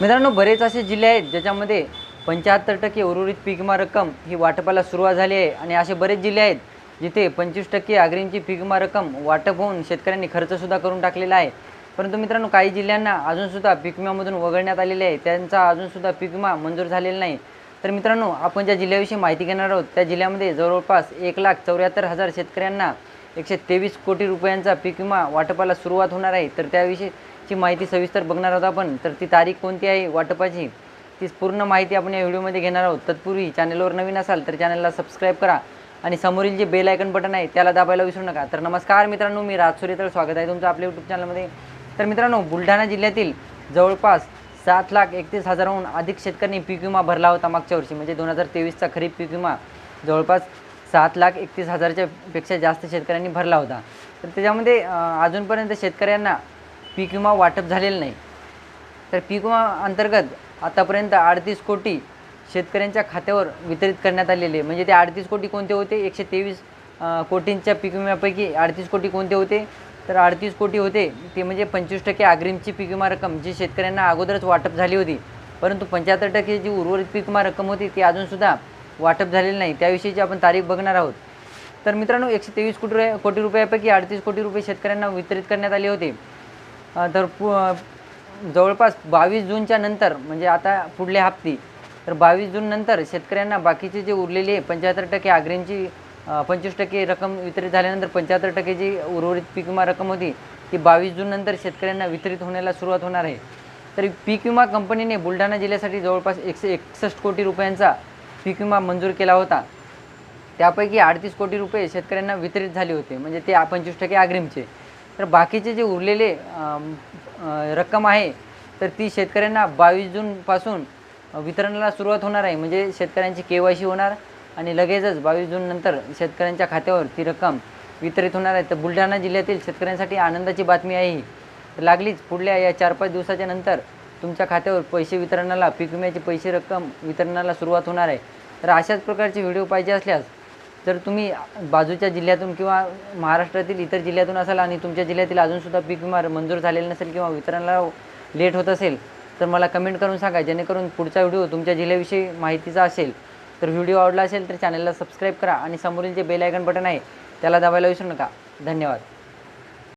मित्रांनो बरेच असे जिल्हे आहेत ज्याच्यामध्ये पंच्याहत्तर टक्के उर्वरित पीक रक्कम ही वाटपाला सुरुवात झाली आहे. आणि असे बरेच जिल्हे आहेत जिथे पंचवीस टक्के आग्रींची पीक विमा रक्कम वाटप होऊन शेतकऱ्यांनी खर्चसुद्धा करून टाकलेला आहे. परंतु मित्रांनो काही जिल्ह्यांना अजूनसुद्धा पीक वगळण्यात आलेले आहे. त्यांचा अजूनसुद्धा पीक विमा मंजूर झालेला नाही. तर मित्रांनो आपण ज्या जिल्ह्याविषयी माहिती घेणार आहोत त्या जिल्ह्यामध्ये जवळपास एक लाख चौऱ्याहत्तर हजार शेतकऱ्यांना एकशे तेवीस कोटी रुपयांचा पीक विमा वाटपाला सुरुवात होणार आहे. तर त्याविषयीची माहिती सविस्तर बघणार आहोत आपण. तर ती तारीख कोणती आहे वाटपाची? ती पूर्ण माहिती आपण या व्हिडिओमध्ये घेणार आहोत. तत्पूर्वी चॅनलवर नवीन असाल तर चॅनलला सबस्क्राईब करा आणि समोरील जे बेल आयकन बटन आहे त्याला दाबायला विसरू नका. तर नमस्कार मित्रांनो मी राजसूर्य तर स्वागत आहे तुमचं आपल्या यूट्यूब चॅनलमध्ये. तर मित्रांनो बुलढाणा जिल्ह्यातील जवळपास सात लाख एकतीस हजाराहून अधिक शेतकऱ्यांनी पीक विमा भरला होता मागच्या वर्षी. म्हणजे दोन हजार तेवीसचा खरीप पीक विमा जवळपास सात लाख एकतीस हजारच्या पेक्षा जास्त शेतकऱ्यांनी भरला होता. तर त्याच्यामध्ये अजूनपर्यंत शेतकऱ्यांना पीक विमा वाटप झालेलं नाही. तर पीक विमा अंतर्गत आतापर्यंत अडतीस कोटी शेतकऱ्यांच्या खात्यावर वितरित करण्यात आलेले. म्हणजे ते अडतीस कोटी कोणते होते? एकशे तेवीस कोटींच्या पीक विम्यापैकी अडतीस कोटी कोणते होते? तर अडतीस कोटी होते ते म्हणजे पंचवीस टक्के अग्रिमची पीक विमा रक्कम जी शेतकऱ्यांना अगोदरच वाटप झाली होती. परंतु पंच्याहत्तर टक्के जी उर्वरित पीक विमा रक्कम होती ती अजूनसुद्धा वाटप झालेलं नाही. त्याविषयीची आपण तारीख बघणार आहोत. तर मित्रांनो एकशे तेवीस कोटी रुपये कोटी रुपयापैकी अडतीस कोटी रुपये शेतकऱ्यांना वितरित करण्यात आले होते. तर पु जवळपास बावीस जूनच्या नंतर म्हणजे आता पुढल्या हप्ती तर बावीस जून नंतर शेतकऱ्यांना बाकीचे जे उरलेले पंच्याहत्तर टक्के आग्रेंची पंचवीस टक्के रक्कम वितरित झाल्यानंतर पंच्याहत्तर टक्के जी उर्वरित पीक विमा रक्कम होती ती बावीस जून नंतर शेतकऱ्यांना वितरित होण्याला सुरुवात होणार आहे. तर पीक विमा कंपनीने बुलढाणा जिल्ह्यासाठी जवळपास एकशे एकसष्ट कोटी रुपयांचा पीकविमा मंजूर केला होता. त्यापैकी अडतीस कोटी रुपये शेतकऱ्यांना वितरित झाले होते. म्हणजे ते पंचवीस टक्के अग्रिमचे. तर बाकीचे जे उरलेले रक्कम आहे तर ती शेतकऱ्यांना बावीस जूनपासून वितरणाला सुरुवात होणार आहे. म्हणजे शेतकऱ्यांची के वाय सी होणार आणि लगेचच बावीस जूननंतर शेतकऱ्यांच्या खात्यावर ती रक्कम वितरित होणार आहे. तर बुलढाणा जिल्ह्यातील शेतकऱ्यांसाठी आनंदाची बातमी आहे ही. तर लागलीच पुढल्या या चार पाच दिवसाच्या नंतर तुमच्या खात्यावर पैसे वितरणाला पीक विम्याचे पैसे रक्कम वितरणाला सुरुवात होणार आहे. तर अशाच प्रकारचे व्हिडिओ पाहिजे असल्यास जर तुम्ही बाजूच्या जिल्ह्यातून किंवा महाराष्ट्रातील इतर जिल्ह्यातून असाल आणि तुमच्या जिल्ह्यातील अजूनसुद्धा पीक विमा मंजूर झालेला नसेल किंवा वितरणाला लेट होत असेल तर मला कमेंट करून सांगा. जेणेकरून पुढचा व्हिडिओ तुमच्या जिल्ह्याविषयी माहितीचा असेल तर व्हिडिओ आवडला असेल तर चॅनलला सबस्क्राईब करा आणि समोरील जे बेल आयकन बटन आहे त्याला दाबायला विसरू नका. धन्यवाद.